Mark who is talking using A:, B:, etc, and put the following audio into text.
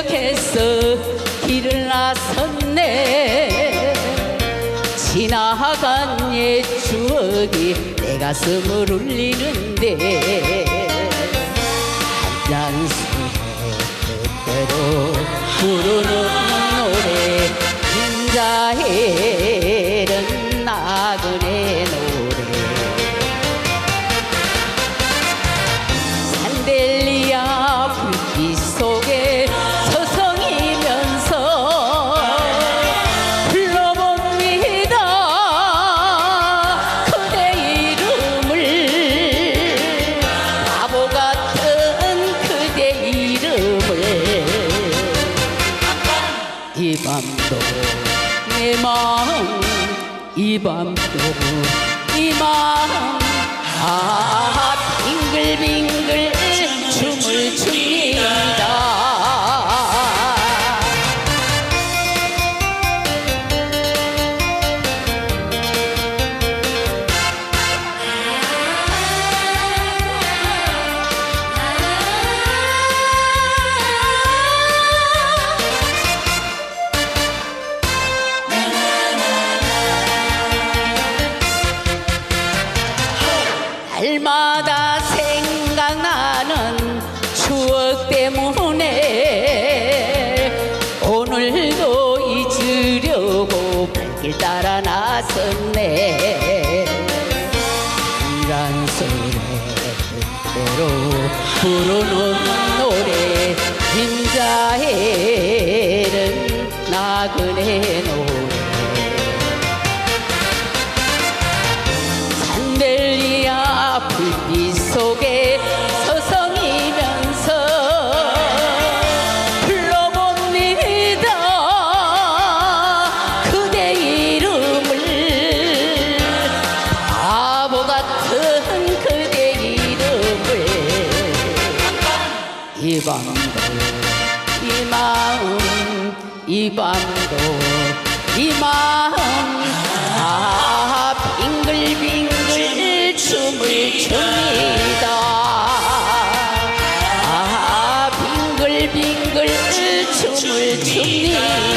A: 새벽에서 길을 나섰네. 지나간 옛 추억이 내 가슴을 울리는데. 한잔 술 내 마음 이 밤도 이 마음 아 날마다 생각나는 추억 때문에 오늘도 잊으려고 발길 따라 나섰네. 이란 소리 그대로 부르는 속에 서성이면서 불러봅니다. 그대 이름을 바보 같은 그대 이름을 이 밤도 이 마음 이 밤도 이 마음 You.